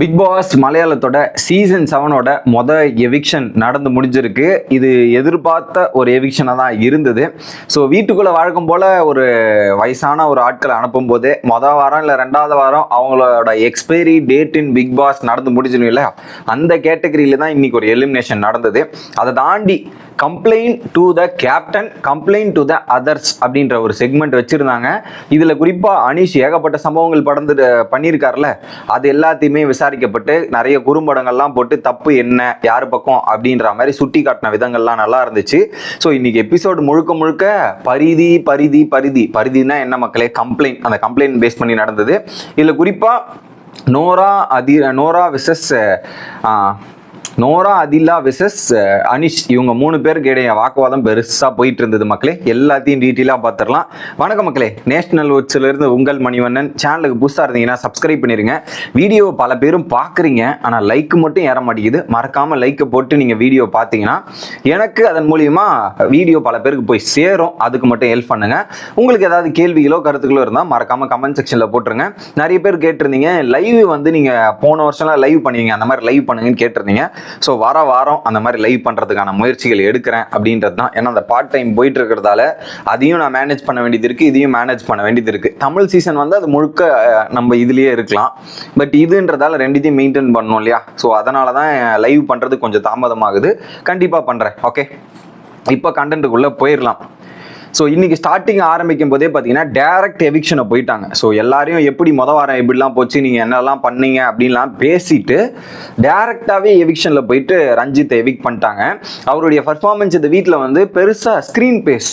Big Boss மலையாளத்தோட season செவனோட மொத எவிக்ஷன் நடந்து முடிஞ்சிருக்கு. இது எதிர்பார்த்த ஒரு எவிக்ஷனாக தான் இருந்தது. ஸோ வீட்டுக்குள்ளே வழக்கம் போல் ஒரு வயசான ஒரு ஆட்களை அனுப்பும் போது மொதல் வாரம் இல்லை ரெண்டாவது வாரம் அவங்களோட expiry date in Bigg Boss நடந்து முடிஞ்சிடும் இல்லையா அந்த கேட்டகரியில் தான் இன்றைக்கி ஒரு எலிமினேஷன் நடந்தது. அதை தாண்டி complaint to the captain complaint to the others அப்படின்ற ஒரு செக்மெண்ட் வச்சுருந்தாங்க. இதில் குறிப்பாக அனீஷ் ஏகப்பட்ட சம்பவங்கள் படந்து பண்ணியிருக்காருல அது எல்லாத்தையுமே விசாரிக்கப்பட்டு நிறைய குறும்படங்கள்லாம் போட்டு தப்பு என்ன யார் பக்கம் அப்படின்ற மாதிரி சுட்டி காட்டின விதங்கள்லாம் நல்லா இருந்துச்சு. ஸோ இன்னைக்கு எபிசோடு முழுக்க முழுக்க பரிதி பரிதி பரிதி. பரிதினா என்ன மக்களே? கம்ப்ளைண்ட் அந்த கம்ப்ளைண்ட் பேஸ் பண்ணி நடந்தது. இதில் குறிப்பாக நோரா அதி Nora versus Nora அதில்லா versus Anish இவங்க மூணு பேருக்கு இடையே வாக்குவாதம் பெருசாக போயிட்டு இருந்தது மக்களே. எல்லாத்தையும் டீட்டெயிலாக பார்த்துடலாம் வணக்கம் மக்களே. நேஷனல் இருந்து உங்கள் மணிவண்ணன். சேனலுக்கு புதுசாக இருந்தீங்கன்னா சப்ஸ்கிரைப் பண்ணிடுங்க வீடியோ பல பேரும் பார்க்குறீங்க ஆனால் லைக் மட்டும் ஏற மாட்டேங்குது. மறக்காமல் லைக்கை போட்டு நீங்கள் வீடியோ பார்த்தீங்கன்னா எனக்கு அதன் மூலியமா வீடியோ பல பேருக்கு போய் சேரும். அதுக்கு மட்டும் ஹெல்ப் பண்ணுங்க. உங்களுக்கு ஏதாவது கேள்விகளோ கருத்துக்களோ இருந்தால் மறக்காமல் கமெண்ட் செக்ஷனில் போட்டுருங்க. நிறைய பேர் கேட்டிருந்தீங்க. லைவ் வந்து நீங்கள் போன வருஷம்லாம் லைவ் பண்ணுவீங்க. அந்த மாதிரி லைவ் பண்ணுங்கன்னு கேட்டிருந்தீங்க. ஸோ வார வாரம் அந்த மாதிரி லைவ் பண்ணுறதுக்கான முயற்சிகள் எடுக்கிறேன் அப்படின்றது தான். ஏன்னா அந்த பார்ட் டைம் போயிட்டு இருக்கிறதால அதையும் நான் மேனேஜ் பண்ண வேண்டியது இருக்குது இதையும் மேனேஜ் பண்ண வேண்டியது இருக்குது தமிழ் சீசன் வந்து அது முழுக்க நம்ம இதுலேயே இருக்கலாம். பட் இதுன்றதால ரெண்டுத்தையும் மெயின்டைன் பண்ணணும் இல்லையா? ஸோ அதனால தான் லைவ் பண்ணுறது கொஞ்சம் தாமதமாகுது. கண்டிப்பாக பண்ணுறேன் ஓகே இப்போ கண்டென்ட்டுக்குள்ளே போயிடலாம் ஸோ இன்றைக்கி ஸ்டார்டிங் ஆரம்பிக்கும் போதே பார்த்தீங்கன்னா டேரக்ட் எவிக்ஷனை போயிட்டாங்க. ஸோ எல்லாரையும் எப்படி மொதல் வாரம் எப்படிலாம் போச்சு நீங்கள் என்னெல்லாம் பண்ணீங்க அப்படின்லாம் பேசிட்டு டேரெக்டாகவே எவிக்ஷனில் போயிட்டு ரஞ்சித்தை எவிக் பண்ணிட்டாங்க. அவருடைய பர்ஃபார்மன்ஸ் இந்த வீட்டில் வந்து பெருசாக ஸ்க்ரீன் பேஸ்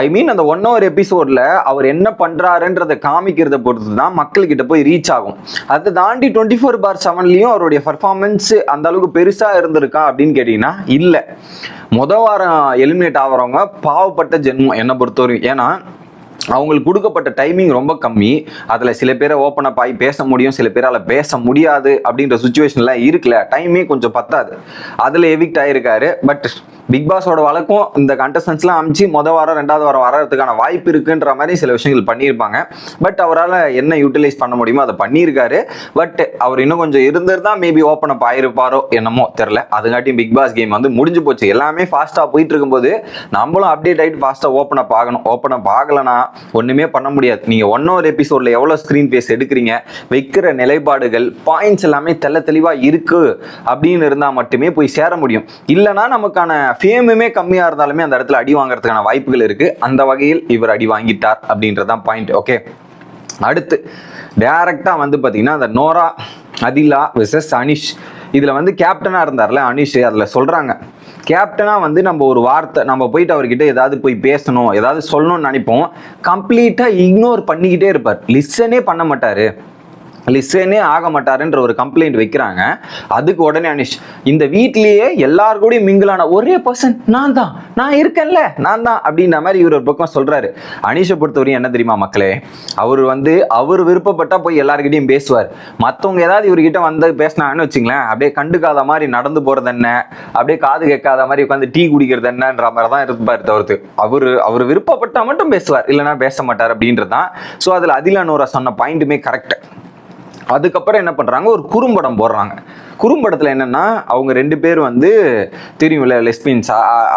ஐ மீன் அந்த ஒன் ஹவர் எபிசோடில் அவர் என்ன பண்ணுறாருன்றதை காமிக்கிறத பொறுத்து தான் மக்கள்கிட்ட போய் ரீச் ஆகும். அதை தாண்டி டுவெண்ட்டி ஃபோர் பார் செவன்லேயும் அவருடைய பர்ஃபார்மன்ஸ் அந்த அளவுக்கு பெருசாக இருந்திருக்கா அப்படின்னு கேட்டிங்கன்னா இல்லை. முத வாரம் எலிமினேட் ஆகிறவங்க பாவப்பட்ட ஜென்மம் என்னை பொறுத்தவரைக்கும் ஏன்னா அவங்களுக்கு கொடுக்கப்பட்ட டைமிங் ரொம்ப கம்மி. அதில் சில பேரை ஓப்பன் அப் ஆகி பேச முடியும் சில பேரால் பேச முடியாது அப்படின்ற சுச்சுவேஷன்லாம் இருக்குல்ல டைமே கொஞ்சம் பத்தாது. அதில் எவிக்ட் ஆகிருக்காரு பட் பிக் பாஸோட வழக்கம் இந்த கண்டஸ்டன்ஸ்லாம் அமிச்சு மொதல் வாரம் ரெண்டாவது வாரம் வர்றதுக்கான வாய்ப்பு இருக்குன்ற மாதிரி சில விஷயங்கள் பண்ணியிருப்பாங்க. பட் அவரால் என்ன யூட்டிலைஸ் பண்ண முடியுமோ அதை பண்ணியிருக்காரு. பட் அவர் இன்னும் கொஞ்சம் இருந்திருந்தா மேபி ஓப்பன் அப் ஆயிருப்பாரோ என்னமோ தெரில அதுங்காட்டியும் பிக் பாஸ் கேம் வந்து முடிஞ்சு போச்சு. எல்லாமே ஃபாஸ்ட்டாக போயிட்டு இருக்கும்போது நம்மளும் அப்டேட் ஆகிட்டு ஃபாஸ்ட்டாக ஓப்பன் அப் ஆகணும். ஓப்பன் அப் ஆகலைன்னா ஒன்றுமே பண்ண முடியாது. நீங்கள் ஒன் ஹவர் எபிசோடில் எவ்வளோ ஸ்க்ரீன் பேஸ் எடுக்கிறீங்க? வைக்கிற நிலைப்பாடுகள் பாயிண்ட்ஸ் எல்லாமே தெள்ள தெளிவாக இருக்கு. அப்படின்னு இருந்தால் மட்டுமே போய் சேர முடியும். இல்லைனா நமக்கான ஃபேமுமே கம்மியாக இருந்தாலுமே அந்த இடத்துல அடி வாங்குறதுக்கான வாய்ப்புகள் இருக்குது அந்த வகையில் இவர் அடி வாங்கிட்டார் அப்படின்றதான் பாயிண்ட் ஓகே அடுத்து டைரக்டாக வந்து பார்த்தீங்கன்னா அந்த நோரா அதிலா விசஸ் அனிஷ். இதில் வந்து கேப்டனாக இருந்தார்ல அனிஷ் அதில் சொல்கிறாங்க கேப்டனாக வந்து நம்ம ஒரு வார்த்தை நம்ம போயிட்டு அவர்கிட்ட ஏதாவது போய் பேசணும் ஏதாவது சொல்லணும்னு நினைப்போம். கம்ப்ளீட்டாக இக்னோர் பண்ணிக்கிட்டே இருப்பார். லிசனே பண்ண மாட்டார். லிசனே ஆக மாட்டாருன்ற ஒரு கம்ப்ளைண்ட் வைக்கிறாங்க. அதுக்கு உடனே அனிஷ் இந்த வீட்லயே எல்லார் கூடயும் மிங்கிளான ஒரே பர்சன் நான் தான். நான் இருக்கேன்ல நான் தான் அப்படின்ற மாதிரி இவர் ஒரு பக்கம் சொல்றாரு. அனிஷை பொறுத்தவரையும் என்ன தெரியுமா மக்களே? அவர் வந்து அவர் விருப்பப்பட்டா போய் எல்லாருக்கிட்டையும் பேசுவார். மற்றவங்க ஏதாவது இவர்கிட்ட வந்து பேசினாங்கன்னு வச்சுங்களேன் அப்படியே கண்டுக்காத மாதிரி நடந்து போறது என்ன? அப்படியே காது கேட்காத மாதிரி உட்காந்து டீ குடிக்கிறது என்னன்ற மாதிரி தான் இருப்பார் தவிர்த்து. அவர் அவர் விருப்பப்பட்டா மட்டும் பேசுவார் இல்லைன்னா பேச மாட்டார் அப்படின்றது தான். ஸோ அதில் அதிலானோரா சொன்ன பாயிண்ட்டுமே கரெக்ட் அதுக்கப்புறம் என்ன பண்ணுறாங்க ஒரு குறும்படம் போடுறாங்க. குறும்படத்தில் என்னென்னா அவங்க ரெண்டு பேர் வந்து தெரியும்ல லெஸ்பியன்ஸ்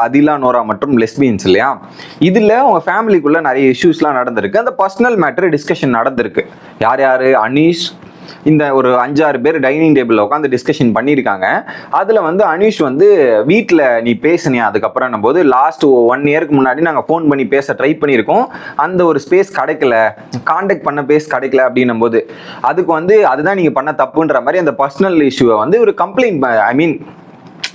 அதிலா நோரா மற்றும் லெஸ்பியன்ஸ் இல்லையா? இதில் அவங்க ஃபேமிலிக்குள்ளே நிறைய இஷ்யூஸ்லாம் நடந்திருக்கு. அந்த பர்சனல் மேட்டர் டிஸ்கஷன் நடந்திருக்கு. யார் யார்? அனீஷ் இந்த ஒரு அஞ்சாறு பேர் டைனிங் டேபிளில் உட்காந்து டிஸ்கஷன் பண்ணியிருக்காங்க. அதில் வந்து அனீஷ் வந்து வீட்டில் நீ பேசுனியா? அதுக்கப்புறம் போது லாஸ்ட் ஒன் இயருக்கு முன்னாடி நாங்கள் ஃபோன் பண்ணி பேச ட்ரை பண்ணியிருக்கோம். அந்த ஒரு ஸ்பேஸ் கிடைக்கல. காண்டாக்ட் பண்ண பேஸ் கிடைக்கல அப்படின்னும் போது அதுக்கு வந்து அதுதான் நீங்கள் பண்ண தப்புன்ற மாதிரி அந்த பர்சனல் இஷ்யூவை வந்து ஒரு கம்ப்ளைண்ட் ஐ மீன்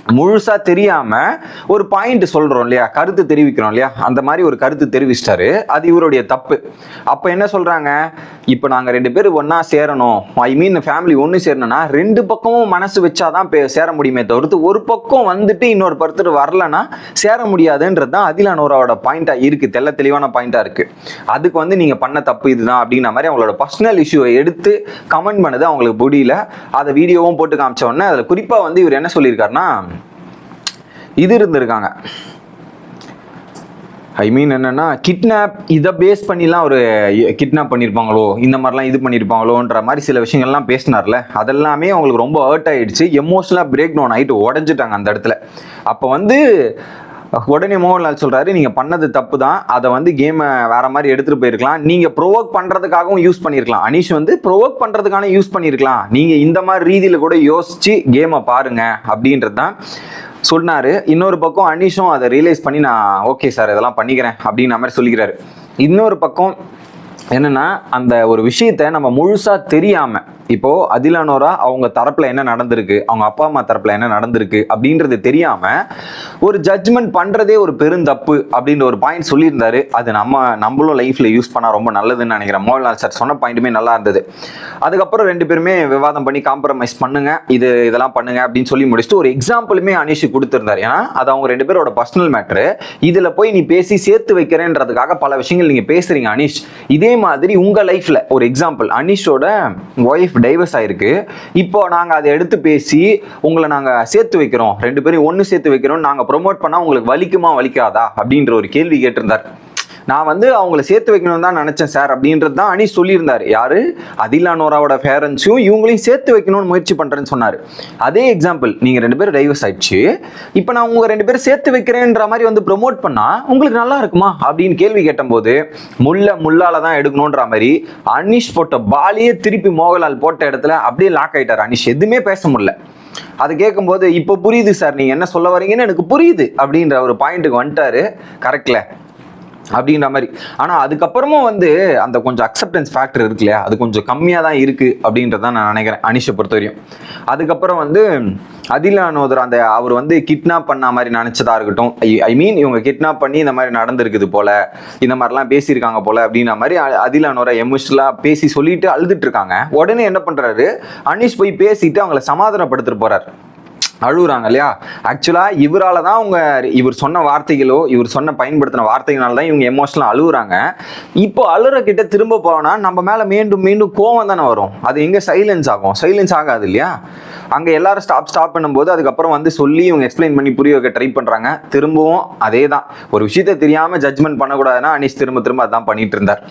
முழுசா தெரியாம ஒரு பாயிண்ட் சொல்றோம் இல்லையா? கருத்து தெரிவிக்கிறோம் இல்லையா? அந்த மாதிரி ஒரு கருத்து தெரிவிச்சிட்டாரு. அது இவருடைய தப்பு. அப்ப என்ன சொல்றாங்க? இப்போ நாங்க ரெண்டு பேரும் ஒன்றா சேரணும். ஐ மீன் ஃபேமிலி ஒன்று சேரணும்னா ரெண்டு பக்கமும் மனசு வச்சாதான் பே- சேர முடியுமே தவிர்த்து ஒரு பக்கம் வந்துட்டு இன்னொரு பருத்தர் வரலன்னா சேர முடியாதுன்றது தான் அதிலானோரோட பாயிண்டா இருக்கு. தெள்ள தெளிவான பாயிண்டா இருக்கு. அதுக்கு வந்து நீங்க பண்ண தப்பு இதுதான் அப்படிங்கிற மாதிரி அவங்களோட பர்சனல் இஷ்யூவை எடுத்து கமெண்ட் பண்ணது அவங்களுக்கு முடியல அதை வீடியோவும் போட்டு காமிச்ச உடனே அதில் குறிப்பாக வந்து இவர் என்ன சொல்லியிருக்காருன்னா இது இருந்திருக்காங்க. ஐ மீன் என்னன்னா கிட்னாப் இதை பேஸ் பண்ணிலாம் ஒரு கிட்னாப் பண்ணியிருப்பாங்களோ இந்த மாதிரிலாம் இது பண்ணியிருப்பாங்களோன்ற மாதிரி சில விஷயங்கள்லாம் பேசினார்ல. அதெல்லாமே அவங்களுக்கு ரொம்ப ஹர்ட் ஆகிடுச்சு எமோஷனலாக பிரேக் டவுன் ஆகிட்டு உடஞ்சிட்டாங்க அந்த இடத்துல. அப்போ வந்து உடனே மோகன்லால் சொல்கிறாரு நீங்கள் பண்ணது தப்பு தான். அதை வந்து கேமை வேறு மாதிரி எடுத்துகிட்டு போயிருக்கலாம். நீங்கள் ப்ரொவோக் பண்ணுறதுக்காகவும் யூஸ் பண்ணியிருக்கலாம் அனீஷ் வந்து ப்ரோவோக் பண்ணுறதுக்கான யூஸ் பண்ணியிருக்கலாம் நீங்கள் இந்த மாதிரி ரீதியில் கூட யோசித்து கேமை பாருங்கள் அப்படின்றது தான் சொன்னார். இன்னொரு பக்கம் அனீஷும் அதை ரியலைஸ் பண்ணி நான் ஓகே சார் இதெல்லாம் பண்ணிக்கிறேன் அப்படின்ற மாதிரி சொல்லிக்கிறாரு. இன்னொரு பக்கம் என்னன்னா அந்த ஒரு விஷயத்த நம்ம முழுசாக தெரியாமல் இப்போ அதிலானோரா அவங்க தரப்புல என்ன நடந்திருக்கு? அவங்க அப்பா அம்மா தரப்புல என்ன நடந்திருக்கு? அப்படின்றது தெரியாம ஒரு ஜட்ஜ்மெண்ட் பண்றதே ஒரு பெருந்தப்பு அப்படின்ற ஒரு பாயிண்ட் சொல்லியிருந்தாரு. அது நம்ம நம்மளும் லைஃப்ல யூஸ் பண்ணா ரொம்ப நல்லதுன்னு நினைக்கிறேன். மோகன்லால் சார் சொன்ன பாயிண்ட்டுமே நல்லா இருந்தது. அதுக்கப்புறம் ரெண்டு பேருமே விவாதம் பண்ணி காம்ப்ரமைஸ் பண்ணுங்க. இது இதெல்லாம் பண்ணுங்க அப்படின்னு சொல்லி முடிச்சுட்டு ஒரு எக்ஸாம்பிளுமே அனிஷ் கொடுத்துருந்தாரு. ஏன்னா அது அவங்க ரெண்டு பேரோட பர்சனல் மேட்ரு இதுல போய் நீ பேசி சேர்த்து வைக்கிறேன்றதுக்காக பல விஷயங்கள் நீங்க பேசுறீங்க அனிஷ். இதே மாதிரி உங்க லைஃப்ல ஒரு எக்ஸாம்பிள் அனிஷோட ஒய்ஃப் டைவர்ஸ் ஆயிருக்கு. இப்போ நாங்கள் அதை எடுத்து பேசி உங்களை நாங்கள் சேர்த்து வைக்கிறோம். ரெண்டு பேரும் ஒன்று சேர்த்து வைக்கிறோம் நாங்கள் ப்ரொமோட் பண்ணால் உங்களுக்கு வலிக்குமா வலிக்காதா? அப்படின்ற ஒரு கேள்வி கேட்டிருந்தார். நான் வந்து அவங்கள சேர்த்து வைக்கணும்னு தான் நினைச்சேன் சார். அப்படின்றது தான் அனீஷ் சொல்லியிருந்தார். யாரு? அதிலா நோராவோட பேரண்ட்ஸையும் இவங்களையும் சேர்த்து வைக்கணும்னு முயற்சி பண்றேன்னு சொன்னார். அதே எக்ஸாம்பிள் நீங்க ரெண்டு பேரும் டைவர்ஸ் ஆயிடுச்சு. இப்போ நான் உங்க ரெண்டு பேரும் சேர்த்து வைக்கிறேன்ற மாதிரி வந்து ப்ரொமோட் பண்ணா உங்களுக்கு நல்லா இருக்குமா? அப்படின்னு கேள்வி கேட்டபோது முல்லை முள்ளால தான் எடுக்கணுன்ற மாதிரி அனீஷ் போட்ட பாலியே திருப்பி மோகன்லால் போட்ட இடத்துல அப்படியே லாக் ஆயிட்டார் அனீஷ். எதுவுமே பேச முடியல. அது கேட்கும்போது இப்போ புரியுது சார். நீங்க என்ன சொல்ல வரீங்கன்னு எனக்கு புரியுது. அப்படின்ற ஒரு பாயிண்ட்டுக்கு வந்துட்டாரு. கரெக்ட்ல அப்படின்ற மாதிரி. ஆனால் அதுக்கப்புறமும் வந்து அந்த கொஞ்சம் அக்செப்டன்ஸ் ஃபேக்டர் இருக்கு இல்லையா? அது கொஞ்சம் கம்மியாக தான் இருக்குது அப்படின்றத நான் நினைக்கிறேன் அனிஷை பொறுத்த வரையும். அதுக்கப்புறம் வந்து அதிலா நோதர் அந்த அவர் வந்து கிட்னாப் பண்ண மாதிரி நினச்சதா இருக்கட்டும் ஐ மீன் இவங்க கிட்னாப் பண்ணி இந்த மாதிரி நடந்திருக்குது போல இந்த மாதிரிலாம் பேசியிருக்காங்க போல அப்படின்ற மாதிரி அ- அதிலா நோரை எமோஷனலாக பேசி சொல்லிட்டு அழுதுட்டு இருக்காங்க. உடனே என்ன பண்ணுறாரு அனீஷ் போய் பேசிட்டு அவங்கள சமாதானப்படுத்திட்டு போகிறாரு அழுகுறாங்க இல்லையா? ஆக்சுவலாக இவரால் தான் அவங்க இவர் சொன்ன வார்த்தைகளோ இவர் சொன்ன பயன்படுத்தின வார்த்தைகளால தான் இவங்க எமோஷனலாக அழுகுறாங்க. இப்போ அழுகிற கிட்ட திரும்ப போனால் நம்ம மேலே மீண்டும் மீண்டும் கோவம் தானே வரும். அது எங்கே சைலன்ஸ் ஆகும்? சைலன்ஸ் ஆகாது இல்லையா? அங்கே எல்லாரும் ஸ்டாப் ஸ்டாப் பண்ணும்போது அதுக்கப்புறம் வந்து சொல்லி இவங்க எக்ஸ்பிளைன் பண்ணி புரிய வைக்க ட்ரை பண்ணுறாங்க திரும்பவும் அதே தான் ஒரு விஷயத்த தெரியாமல் ஜட்ஜ்மெண்ட் பண்ணக்கூடாதுன்னா அனீஷ் திரும்ப திரும்ப அதான் பண்ணிட்டு இருந்தார்.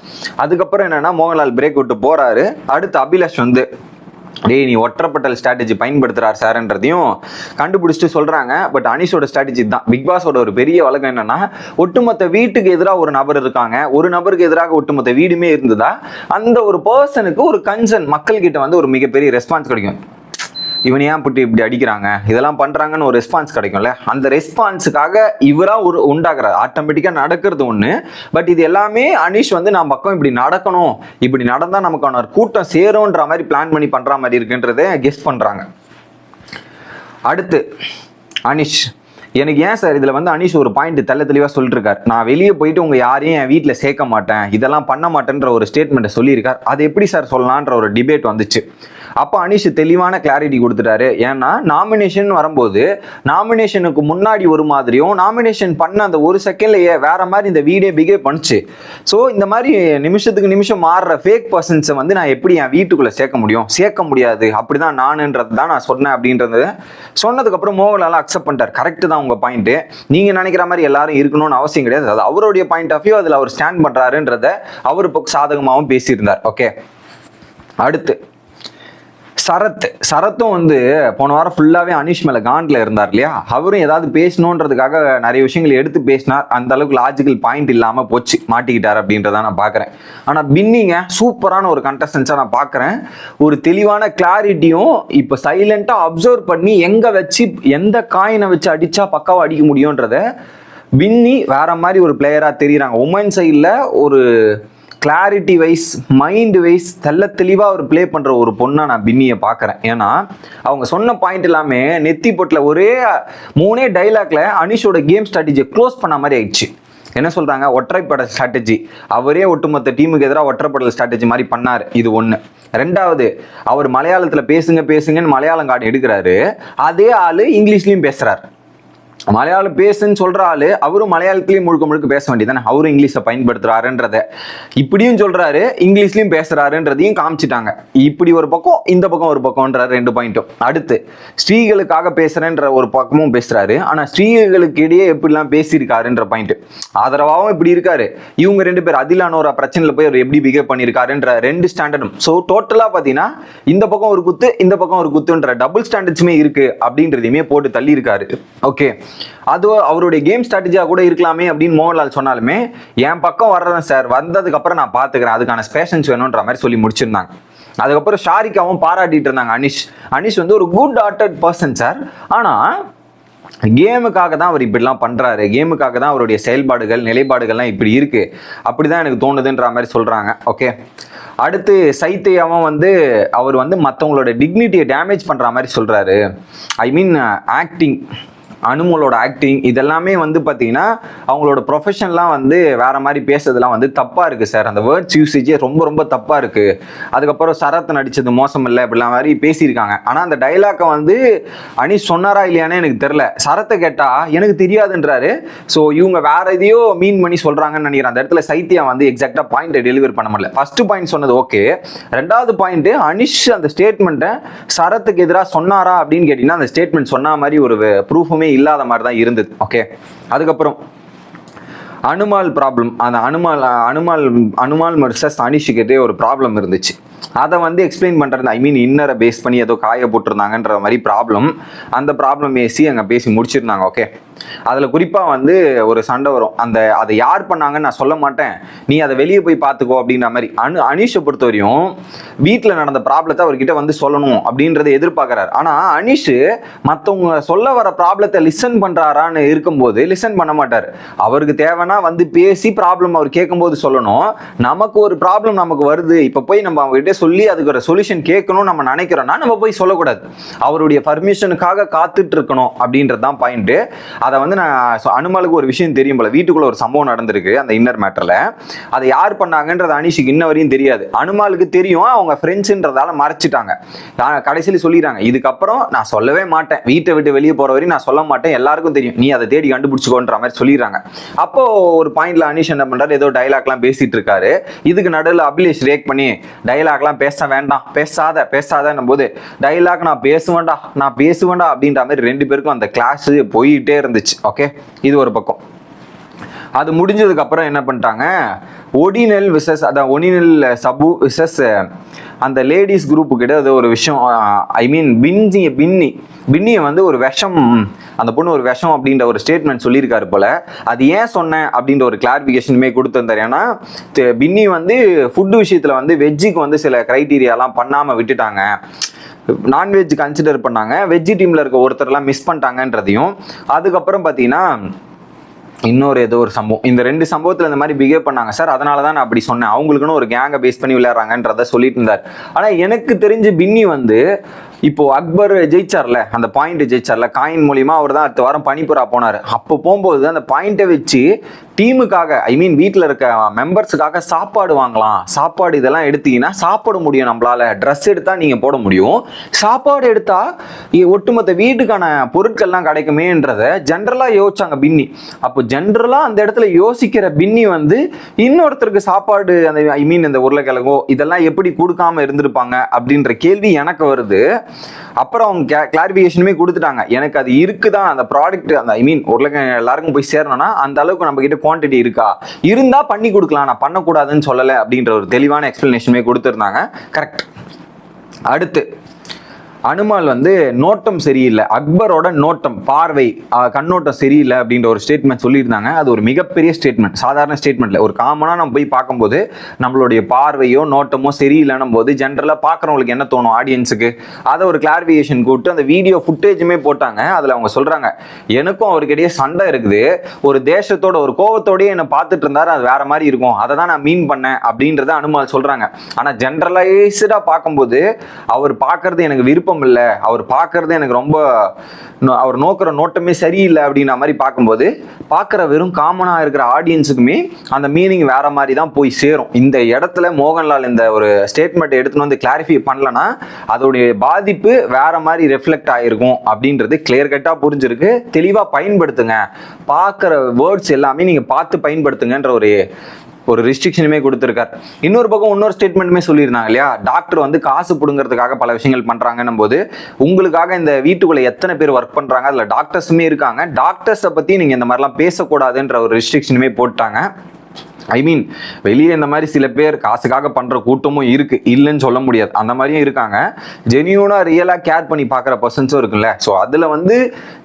அதுக்கப்புறம் என்னென்னா மோகன்லால் பிரேக் விட்டு போகிறாரு அடுத்து அபிலாஷ் வந்து டேய் நீ ஒற்றைப்பட்டல் ஸ்ட்ராட்டஜி பயன்படுத்துறார் சார்ன்றதையும் கண்டுபிடிச்சிட்டு சொல்றாங்க. பட் அனிஷோட ஸ்ட்ராட்டஜி தான் பிக் பாஸோட ஒரு பெரிய வழக்கம் என்னன்னா ஒட்டுமொத்த வீட்டுக்கு எதிராக ஒரு நபர் இருக்காங்க. ஒரு நபருக்கு எதிராக ஒட்டுமொத்த வீடுமே இருந்ததா? அந்த ஒரு பர்சனுக்கு ஒரு கன்சர்ன் மக்கள் கிட்ட வந்து ஒரு மிகப்பெரிய ரெஸ்பான்ஸ் கிடைக்கும். இவன் ஏன் இப்படி இப்படி அடிக்கிறாங்க? இதெல்லாம் பண்ணுறாங்கன்னு ஒரு ரெஸ்பான்ஸ் கிடைக்கும்ல. அந்த ரெஸ்பான்ஸுக்காக இவராக ஒரு உண்டாகிறார் ஆட்டோமேட்டிக்காக நடக்கிறது ஒன்று பட் இது எல்லாமே அனீஷ் வந்து நான் பக்கம் இப்படி நடக்கணும். இப்படி நடந்தால் நமக்கான ஒரு கூட்டம் சேரும்ன்ற மாதிரி பிளான் பண்ணி பண்ணுற மாதிரி இருக்குன்றதை கெஸ் பண்ணுறாங்க அடுத்து அனிஷ். எனக்கு ஏன் சார் இதில் வந்து அனீஷ் ஒரு பாயிண்ட் தெல்ல தெளிவாக சொல்லிட்டுருக்கார் நான் வெளியே போயிட்டு உங்கள் யாரையும் என் வீட்டில் சேர்க்க மாட்டேன். இதெல்லாம் பண்ண மாட்டேன்ற ஒரு ஸ்டேட்மெண்ட்டை சொல்லியிருக்கார். அது எப்படி சார் சொல்லலான்ற ஒரு டிபேட் வந்துச்சு. அப்போ அனிஷ் தெளிவான கிளாரிட்டி கொடுத்துட்டாரு. ஏன்னா நாமினேஷன் வரும்போது நாமினேஷனுக்கு முன்னாடி ஒரு மாதிரியும் நாமினேஷன் பண்ண அந்த ஒரு செகண்ட்லயே வேற மாதிரி இந்த வீடியோ பிஹேவ் பண்ணுச்சு. ஸோ இந்த மாதிரி நிமிஷத்துக்கு நிமிஷம் மாறுற ஃபேக் பர்சன்ஸை வந்து நான் எப்படி என் வீட்டுக்குள்ளே சேர்க்க முடியும்? சேர்க்க முடியாது. அப்படிதான் நானுன்றது தான் நான் சொன்னேன் அப்படின்றது சொன்னதுக்கப்புறம் மோகன்லால் அக்செப்ட் பண்ணிட்டார். கரெக்டு தான் உங்கள் பாயிண்ட்டு நீங்கள் நினைக்கிற மாதிரி எல்லாரும் இருக்கணும்னு அவசியம் கிடையாது. அது அவருடைய பாயிண்ட் ஆஃப் வியூ அதில் அவர் ஸ்டாண்ட் பண்ணுறாருன்றத அவர் இப்போ சாதகமாகவும் பேசியிருந்தார். ஓகே அடுத்து. சரத் சரத்தும் வந்து போன வாரம் ஃபுல்லாகவே அனீஷ் மேலே காண்டில் இருந்தார் இல்லையா அவரும் ஏதாவது பேசணுன்றதுக்காக நிறைய விஷயங்கள் எடுத்து பேசினார். அந்த அளவுக்கு லாஜிக்கல் பாயிண்ட் இல்லாமல் போச்சு. மாட்டிக்கிட்டார் அப்படின்றத நான் பார்க்குறேன் ஆனால் பின்னிங்க சூப்பரான ஒரு கண்டஸ்டன்ஸாக நான் பார்க்குறேன் ஒரு தெளிவான கிளாரிட்டியும் இப்போ சைலண்ட்டாக அப்சர்வ் பண்ணி எங்கே வச்சு எந்த காயினை வச்சு அடித்தா பக்காவாக அடிக்க முடியுன்றத பின்னி வேற மாதிரி ஒரு பிளேயராக தெரியுறாங்க. உமன் சைடில் ஒரு கிளாரிட்டி வைஸ் மைண்ட் வைஸ் தெல்ல தெளிவாக அவர் ப்ளே பண்ணுற ஒரு பொண்ணாக நான் பின்னியை பார்க்குறேன். ஏன்னா அவங்க சொன்ன பாயிண்ட் எல்லாமே நெத்தி பொட்டில் ஒரே மூணே டைலாக்ல அனிஷோட கேம் ஸ்ட்ராட்டஜியை க்ளோஸ் பண்ண மாதிரி ஆயிடுச்சு. என்ன சொல்கிறாங்க ஒற்றைப்பட ஸ்ட்ராட்டஜி அவரே ஒட்டுமொத்த டீமுக்கு எதிராக ஒற்றைப்படல் ஸ்ட்ராட்டஜி மாதிரி பண்ணார். இது ஒன்று ரெண்டாவது அவர் மலையாளத்தில் பேசுங்க பேசுங்கன்னு மலையாளம் கார்டு எடுக்கிறாரு. அதே ஆள் இங்கிலீஷ்லையும் பேசுகிறார் மலையாளம் பேசுன்னு சொல்கிற ஆளு அவரும் மலையாளத்துலேயும் முழுக்க முழுக்க பேச வேண்டியதானே அவரும் இங்கிலீஷை பயன்படுத்துகிறாருன்றத இப்படியும் சொல்கிறாரு இங்கிலீஷ்லையும் பேசுகிறாருன்றதையும் காமிச்சிட்டாங்க. இப்படி ஒரு பக்கம் இந்த பக்கம் ஒரு பக்கம்ன்ற ரெண்டு பாயிண்ட்டும். அடுத்து ஸ்ரீகளுக்காக பேசுகிறேன்ற ஒரு பக்கமும் பேசுகிறாரு ஆனால் ஸ்ரீகளுக்கு இடையே எப்படிலாம் பேசியிருக்காருன்ற பாயிண்ட். ஆதரவாகவும் இப்படி இருக்காரு. இவங்க ரெண்டு பேர் அதிலான பிரச்சனையில் போய் அவர் எப்படி பிஹேவ் பண்ணியிருக்காருன்ற ரெண்டு ஸ்டாண்டர்டும் ஸோ டோட்டலாக பார்த்தீங்கன்னா இந்த பக்கம் ஒரு குத்து இந்த பக்கம் ஒரு குத்துன்ற டபுள் ஸ்டாண்டர்ட்ஸுமே இருக்குது அப்படின்றதையுமே போட்டு தள்ளியிருக்காரு. ஓகே அது அவருடைய கேம் ஸ்ட்ராட்டஜியாக கூட இருக்கலாமே அப்படின்னு மோகன்லால் சொன்னாலுமே என் பக்கம் வர்றேன் சார் வந்ததுக்கப்புறம் நான் பார்த்துக்கிறேன் அதுக்கான ஸ்பேஷன்ஸ் வேணுன்ற மாதிரி சொல்லி முடிச்சிருந்தாங்க. அதுக்கப்புறம் ஷாரிக்காவும் பாராட்டிட்டு இருந்தாங்க அனிஷ். அனிஷ் வந்து ஒரு குட் ஹார்ட்டட் பர்சன் சார் ஆனால் கேமுக்காக தான் அவர் இப்படிலாம் பண்ணுறாரு கேமுக்காக தான் அவருடைய செயல்பாடுகள் நிலைப்பாடுகள்லாம் இப்படி இருக்குது அப்படி தான் எனக்கு தோணுதுன்ற மாதிரி சொல்கிறாங்க ஓகே அடுத்து சைத்தையாவும் வந்து அவர் வந்து மற்றவங்களோட டிக்னிட்டியை டேமேஜ் பண்ணுற மாதிரி சொல்கிறாரு ஐ மீன் ஆக்டிங் அனுமலோட ஆக்டிங் இதெல்லாமே வந்து பார்த்தீங்கன்னா அவங்களோட ப்ரொஃபஷன்லாம் வந்து வேற மாதிரி பேசுறதுலாம் வந்து தப்பாக இருக்குது சார் அந்த வேர்ட்ஸ் யூசேஜே ரொம்ப ரொம்ப தப்பாக இருக்குது அதுக்கப்புறம் சரத் நடித்தது மோசம் இல்லை இப்படிலாம் மாதிரி பேசியிருக்காங்க. ஆனால் அந்த டைலாக்கை வந்து அனீஷ் சொன்னாரா இல்லையானே எனக்கு தெரில சரத்தை கேட்டால் எனக்கு தெரியாதுன்றாரு. ஸோ இவங்க வேற எதையோ மீன் பண்ணி சொல்கிறாங்கன்னு நினைக்கிறேன். அந்த இடத்துல சைத்தியா வந்து எக்ஸாக்டாக பாயிண்ட்டை டெலிவர் பண்ண முடியல. ஃபர்ஸ்ட் பாயிண்ட் சொன்னது ஓகே ரெண்டாவது பாயிண்ட் அனிஷ் அந்த ஸ்டேட்மெண்ட்டை சரத்துக்கு எதிராக சொன்னாரா அப்படின்னு கேட்டிங்கன்னா அந்த ஸ்டேட்மெண்ட் சொன்ன மாதிரி ஒரு ப்ரூஃபுமே இல்லாத மாதிரி தான் இருந்தது. ஓகே அதுக்கப்புறம் அனுமால் ப்ராப்ளம் அந்த அனுமால் அனுமால் அனுமால் மர்சஸ் அனிஷுக்கிட்டே ஒரு ப்ராப்ளம் இருந்துச்சு. அதை வந்து எக்ஸ்பிளைன் பண்ணுறது ஐ மீன் இன்னரை பேஸ் பண்ணி ஏதோ காய போட்டிருந்தாங்கன்ற மாதிரி ப்ராப்ளம் அந்த ப்ராப்ளம் ஏசி அங்கே பேசி முடிச்சிருந்தாங்க ஓகே அதில் குறிப்பாக வந்து ஒரு சண்டை வரும். அந்த அதை யார் பண்ணாங்கன்னு நான் சொல்ல மாட்டேன். நீ அதை வெளியே போய் பார்த்துக்கோ அப்படின்ற மாதிரி. அனு அனீஷை பொறுத்த வரையும் வீட்டில் நடந்த ப்ராப்ளத்தை அவர்கிட்ட வந்து சொல்லணும் அப்படின்றத எதிர்பார்க்குறாரு. ஆனால் அனீஷ் மற்றவங்க சொல்ல வர ப்ராப்ளத்தை லிசன் பண்ணுறாரான்னு இருக்கும்போது லிசன் பண்ண மாட்டார். அவருக்கு தேவைன்னா வந்து பேசி ப்ராப்ளம் அவர் கேட்கும்போது சொல்லணும். நமக்கு ஒரு ப்ராப்ளம் நமக்கு வருது. இப்போ போய் நம்ம அவங்ககிட்ட சொல்லி அதுக்கு ஒரு சொல்யூஷன் கேட்கணும் நம்ம நினைக்கிறோம்னா நம்ம போய் சொல்லக்கூடாது. அவருடைய பர்மிஷனுக்காக காத்துட்டு இருக்கணும் அப்படின்றது தான் பாயிண்ட்டு அதை வந்து நான் அனுமலுக்கு ஒரு விஷயம் தெரியும் போல. வீட்டுக்குள்ள ஒரு சம்பவம் நடந்திருக்கு அந்த இன்னர் மேட்டர்ல அதை யார் பண்ணாங்கன்றது அனிஷுக்கு இன்ன வரையும் தெரியாது. அனுமாலுக்கு தெரியும் அவங்க ஃப்ரெண்ட்ஸுன்றதால மறைச்சிட்டாங்க. நான் கடைசியில் சொல்லிடுறாங்க இதுக்கப்புறம் நான் சொல்லவே மாட்டேன். வீட்டை விட்டு வெளியே போற வரையும் நான் சொல்ல மாட்டேன். எல்லாருக்கும் தெரியும். நீ அதை தேடி கண்டுபிடிச்சிக்கோன்ற மாதிரி சொல்லிடுறாங்க. அப்போ ஒரு பாயிண்ட்ல அனிஷ் என்ன பண்றாரு? ஏதோ டைலாக்லாம் பேசிட்டு இருக்காரு. இதுக்கு நடுவில் அபிலேஷ் ரேக் பண்ணி டைலாக்லாம் பேச வேண்டாம். பேசாத பேசாதன்னும் போது டைலாக் நான் பேசுவேண்டா நான் பேசுவேண்டா அப்படின்ற மாதிரி ரெண்டு பேருக்கும் அந்த கிளாஸ் போயிட்டே இருந்துச்சு. ஓகே இது ஒரு பக்கம். அது முடிஞ்சதுக்கு அப்புறம் என்ன பண்ணிட்டாங்க? ஒடினல் விசஸ் அதான் ஒடினல் சபு விசஸ் அந்த லேடிஸ் குரூப்பு கிட்ட அது ஒரு விஷயம் ஐ மீன் பின்ஜி பின்னி பின்னியை வந்து ஒரு விஷம் அந்த பொண்ணு ஒரு விஷம் அப்படின்ற ஒரு ஸ்டேட்மெண்ட் சொல்லியிருக்காரு போல. அது ஏன் சொன்னேன் அப்படின்ற ஒரு கிளாரிஃபிகேஷனுமே கொடுத்துருந்தார். ஏன்னா பின்னி வந்து ஃபுட்டு விஷயத்தில் வந்து வெஜ்ஜுக்கு வந்து சில க்ரைட்டீரியாலாம் பண்ணாமல் விட்டுட்டாங்க. நான்வெஜ் கன்சிடர் பண்ணாங்க. வெஜ்ஜி டீமில் இருக்க ஒருத்தர்லாம் மிஸ் பண்ணிட்டாங்கன்றதையும் அதுக்கப்புறம் பார்த்தீங்கன்னா இன்னொரு ஏதோ ஒரு சம்பவம். இந்த ரெண்டு சம்பவத்தில் இந்த மாதிரி பிஹேவ் பண்ணாங்க சார். அதனால தான் நான் அப்படி சொன்னேன். அவங்களுக்குன்னு ஒரு கேங்கை பேஸ் பண்ணி விளையாடுறாங்கன்றத சொல்லிட்டு இருந்தார். ஆனால் எனக்கு தெரிஞ்சு பின்னி வந்து இப்போ அக்பர் ஜெயிச்சார்ல அந்த பாயிண்ட் ஜெயிச்சார்ல காயின் மூலியமா அவர் தான் அடுத்த வாரம் பனிப்புறா போனார். அப்போ போகும்போது அந்த பாயிண்ட்டை வச்சு டீமுக்காக ஐ மீன் வீட்டில் இருக்க மெம்பர்ஸுக்காக சாப்பாடு வாங்கலாம். சாப்பாடு இதெல்லாம் எடுத்தீங்கன்னா சாப்பிட முடியும் நம்மளால. ட்ரெஸ் எடுத்தால் நீங்கள் போட முடியும். சாப்பாடு எடுத்தால் ஒட்டுமொத்த வீட்டுக்கான பொருட்கள்லாம் கிடைக்குமேன்றத ஜென்ரலாக யோசிச்சாங்க பின்னி. அப்போ ஜென்ரலாக அந்த இடத்துல யோசிக்கிற பின்னி வந்து இன்னொருத்தருக்கு சாப்பாடு அந்த ஐ மீன் இந்த உருளைக்கிழங்கோ இதெல்லாம் எப்படி கொடுக்காம இருந்திருப்பாங்க அப்படின்ற கேள்வி எனக்கு வருது. அப்புறம் அவங்க கிளாரிஃபிகேஷனுமே கொடுத்துட்டாங்க. எனக்கு அது இருக்குதான் அந்த ப்ராடக்ட் அந்த ஐ மீன் உருளைக்கிழங்கு எல்லாருக்கும் போய் சேரணும்னா அந்த அளவுக்கு நம்ம கிட்ட குவான்டிட்டி இருக்கா? இருந்தால் பண்ணி கொடுக்கலாம். நான் பண்ணக்கூடாதுன்னு சொல்லலை அப்படின்ற ஒரு தெளிவான எக்ஸ்பிளனேஷனுமே கொடுத்துருந்தாங்க. கரெக்ட் அடுத்து அனுமால் வந்து நோட்டம் சரியில்லை. அக்பரோட நோட்டம் பார்வை கண்ணோட்டம் சரியில்லை அப்படின்ற ஒரு ஸ்டேட்மெண்ட் சொல்லியிருந்தாங்க. அது ஒரு மிகப்பெரிய ஸ்டேட்மெண்ட் சாதாரண ஸ்டேட்மெண்ட்ல ஒரு காமனாக நம்ம போய் பார்க்கும்போது நம்மளுடைய பார்வையோ நோட்டமோ சரியில்லைன்னும் போது ஜென்ரலாக பார்க்குறவங்களுக்கு என்ன தோணும் ஆடியன்ஸுக்கு அதை ஒரு கிளாரிஃபிகேஷன் கூப்பிட்டு அந்த வீடியோ ஃபுட்டேஜுமே போட்டாங்க. அதில் அவங்க சொல்கிறாங்க எனக்கும் அவருக்கிடையே சண்டை இருக்குது. ஒரு தேசத்தோட ஒரு கோவத்தோடயே என்னை பார்த்துட்டு இருந்தார். அது வேற மாதிரி இருக்கும். அதை தான் நான் மீன் பண்ணேன். அப்படின்றத அனுமால் சொல்கிறாங்க ஆனால் ஜென்ரலைஸ்டாக பார்க்கும்போது அவர் பார்க்கறது எனக்கு விருப்பம் விருப்பம் இல்லை அவர் பார்க்கறது எனக்கு ரொம்ப அவர் நோக்கிற நோட்டமே சரியில்லை அப்படின்ற மாதிரி பார்க்கும்போது பார்க்குற வெறும் காமனாக இருக்கிற ஆடியன்ஸுக்குமே அந்த மீனிங் வேற மாதிரி தான் போய் சேரும். இந்த இடத்துல மோகன்லால் இந்த ஒரு ஸ்டேட்மெண்ட் எடுத்துன்னு வந்து கிளாரிஃபை பண்ணலன்னா அதோடைய பாதிப்பு வேற மாதிரி ரெஃப்ளெக்ட் ஆகிருக்கும் அப்படின்றது கிளியர் கட்டாக புரிஞ்சிருக்கு. தெளிவாக பயன்படுத்துங்க. பார்க்குற வேர்ட்ஸ் எல்லாமே நீங்கள் பார்த்து பயன்படுத்துங்கன்ற ஒரு ஒரு ரெஸ்ட்ரிக்ஷனுமே கொடுத்துருக்கார். இன்னொரு பக்கம் இன்னொரு ஸ்டேட்மெண்ட்டுமே சொல்லியிருந்தாங்க இல்லையா? டாக்டர் வந்து காசு பிடுங்கிறதுக்காக பல விஷயங்கள் பண்ணுறாங்கன்னும் போது உங்களுக்காக இந்த வீட்டுக்குள்ளே எத்தனை பேர் ஒர்க் பண்ணுறாங்க அதில் டாக்டர்ஸுமே இருக்காங்க. டாக்டர்ஸை பற்றி நீங்கள் இந்த மாதிரிலாம் பேசக்கூடாதுன்ற ஒரு ரெஸ்ட்ரிக்ஷனுமே போட்டாங்க. ஐ மீன் வெளியே இந்த மாதிரி சில பேர் காசுக்காக பண்ற கூட்டமும் இருக்கு. இல்லைன்னு சொல்ல முடியாது. அந்த மாதிரியும் இருக்காங்க. ஜெனியூனா ரியலா கேர் பண்ணி பார்க்குற பர்சன்ஸும் இருக்குல்ல. ஸோ அதுல வந்து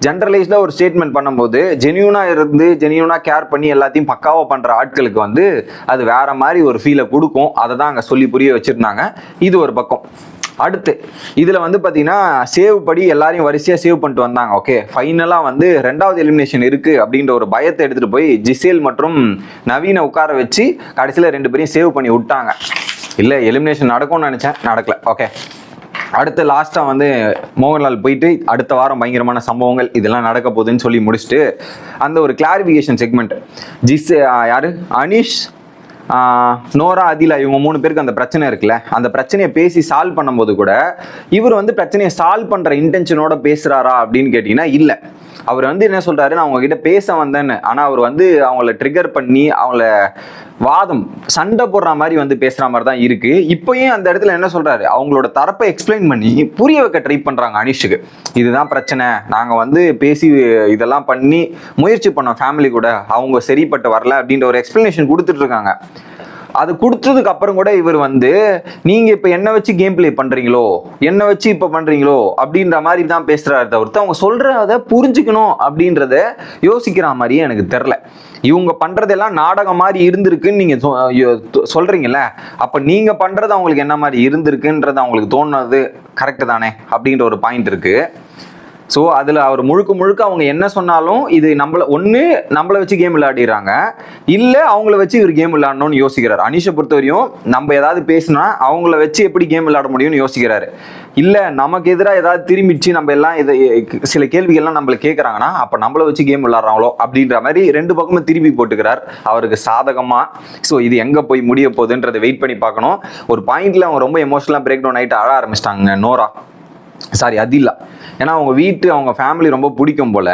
ஜென்ரலைஸ்டா ஒரு ஸ்டேட்மெண்ட் பண்ணும்போது ஜெனியூனா இருந்து ஜெனியூனா கேர் பண்ணி எல்லாத்தையும் பக்காவா பண்ற ஆட்களுக்கு வந்து அது வேற மாதிரி ஒரு ஃபீலை கொடுக்கும். அதை தான் அங்கே சொல்லி புரிய வச்சிருந்தாங்க. இது ஒரு பக்கம். அடுத்து இதில் வந்து பார்த்தீங்கன்னா சேவ் படி எல்லாரையும் வரிசையாக சேவ் பண்ணிட்டு வந்தாங்க. ஓகே ஃபைனலாக வந்து ரெண்டாவது எலிமினேஷன் இருக்குது அப்படின்ற ஒரு பயத்தை எடுத்துகிட்டு போய் ஜிசேல் மற்றும் நவீனை உட்கார வச்சு கடைசியில் ரெண்டு பேரையும் சேவ் பண்ணி விட்டாங்க. இல்லை எலிமினேஷன் நடக்கும்னு நினச்சேன். நடக்கல. ஓகே அடுத்து லாஸ்ட்டாக வந்து மோகன்லால் போயிட்டு அடுத்த வாரம் பயங்கரமான சம்பவங்கள் இதெல்லாம் நடக்க போகுதுன்னு சொல்லி முடிச்சுட்டு அந்த ஒரு கிளாரிஃபிகேஷன் செக்மெண்ட் ஜிஸ் யார்? அனீஷ் நோரா அதிலா இவங்க மூணு பேருக்கு அந்த பிரச்சனை இருக்குல்ல. அந்த பிரச்சனையை பேசி சால்வ் பண்ணும்போது கூட இவர் வந்து பிரச்சனையை சால்வ் பண்ணுற இன்டென்ஷனோட பேசுகிறாரா அப்படின்னு கேட்டிங்கன்னா இல்லை. அவர் வந்து என்ன சொல்றாரு நான் உங்ககிட்ட பேச வந்தேன்னு. ஆனா அவர் வந்து அவங்கள ட்ரிகர் பண்ணி அவங்கள வாதம் சண்டை போடுற மாதிரி வந்து பேசுற மாதிரி தான் இருக்கு. இப்பயும் அந்த இடத்துல என்ன சொல்றாரு அவங்களோட தரப்பை எக்ஸ்பிளைன் பண்ணி புரிய வைக்க ட்ரை பண்றாங்க அனிஷுக்கு. இதுதான் பிரச்சனை. நாங்க வந்து பேசி இதெல்லாம் பண்ணி முயற்சி பண்ணோம் ஃபேமிலி கூட. அவங்க சரிப்பட்டு வரல அப்படின்ற ஒரு எக்ஸ்பிளனேஷன் கொடுத்துட்டு இருக்காங்க. அது கொடுத்ததுக்கு அப்புறம் கூட இவர் வந்து நீங்க இப்ப என்ன வச்சு கேம் பிளே பண்றீங்களோ? என்ன வச்சு இப்ப பண்றீங்களோ? அப்படின்ற மாதிரி தான் பேசுறாரு தவிர்த்து அவங்க சொல்றத புரிஞ்சுக்கணும் அப்படின்றத யோசிக்கிற மாதிரியே எனக்கு தெரில இவங்க பண்றதெல்லாம் நாடகம் மாதிரி இருந்திருக்குன்னு நீங்க சொ- யோ- தொ- சொல்றீங்கல்ல அப்ப நீங்க பண்றது அவங்களுக்கு என்ன மாதிரி இருந்திருக்குன்றது அவங்களுக்கு தோணுது கரெக்ட் தானே அப்படின்ற ஒரு பாயிண்ட் இருக்கு. ஸோ அதில் அவர் முழுக்க முழுக்க அவங்க என்ன சொன்னாலும் இது நம்மள ஒன்று நம்மளை வச்சு கேம் விளையாடிடுறாங்க. இல்லை அவங்கள வச்சு இவர் கேம் விளையாடணும்னு யோசிக்கிறார். அனிஷை பொறுத்தவரையும் நம்ம ஏதாவது பேசினா அவங்கள வச்சு எப்படி கேம் விளையாட முடியும்னு யோசிக்கிறாரு. இல்லை நமக்கு எதிராக ஏதாவது திரும்பிச்சு நம்ம எல்லாம் இதை சில கேள்விகள்லாம் நம்மளை கேட்குறாங்கன்னா அப்போ நம்மளை வச்சு கேம் விளையாடுறாங்களோ அப்படின்ற மாதிரி ரெண்டு பக்கமும் திருப்பி போட்டுக்கிறார். அவருக்கு சாதகமாக ஸோ இது எங்கே போய் முடிய போகுதுன்றதை வெயிட் பண்ணி பார்க்கணும். ஒரு பாயிண்ட்ல அவங்க ரொம்ப எமோஷனலாக பிரேக் டவுன் ஆகிட்டு அழ ஆரம்பிச்சிட்டாங்க நோரா. சாரி அதில்லா ஏன்னா அவங்க வீட்டு அவங்க ஃபேமிலி ரொம்ப பிடிக்கும் போல.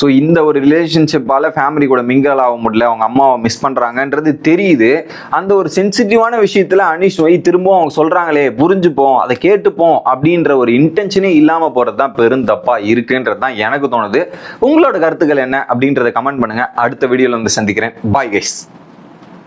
ஸோ இந்த ஒரு ரிலேஷன்ஷிப்பால் ஃபேமிலி கூட மிங்கல் ஆக முடியல. அவங்க அம்மாவை மிஸ் பண்ணுறாங்கன்றது தெரியுது. அந்த ஒரு சென்சிட்டிவான விஷயத்தில் அனிஷ் வை திரும்பவும் அவங்க சொல்கிறாங்களே புரிஞ்சுப்போம் அதை கேட்டுப்போம் அப்படின்ற ஒரு இன்டென்ஷனே இல்லாமல் போகிறது தான் பெருந்தப்பா இருக்குன்றது தான் எனக்கு தோணுது. உங்களோட கருத்துக்கள் என்ன அப்படின்றத கமெண்ட் பண்ணுங்கள் அடுத்த வீடியோவில் வந்து சந்திக்கிறேன். Bye guys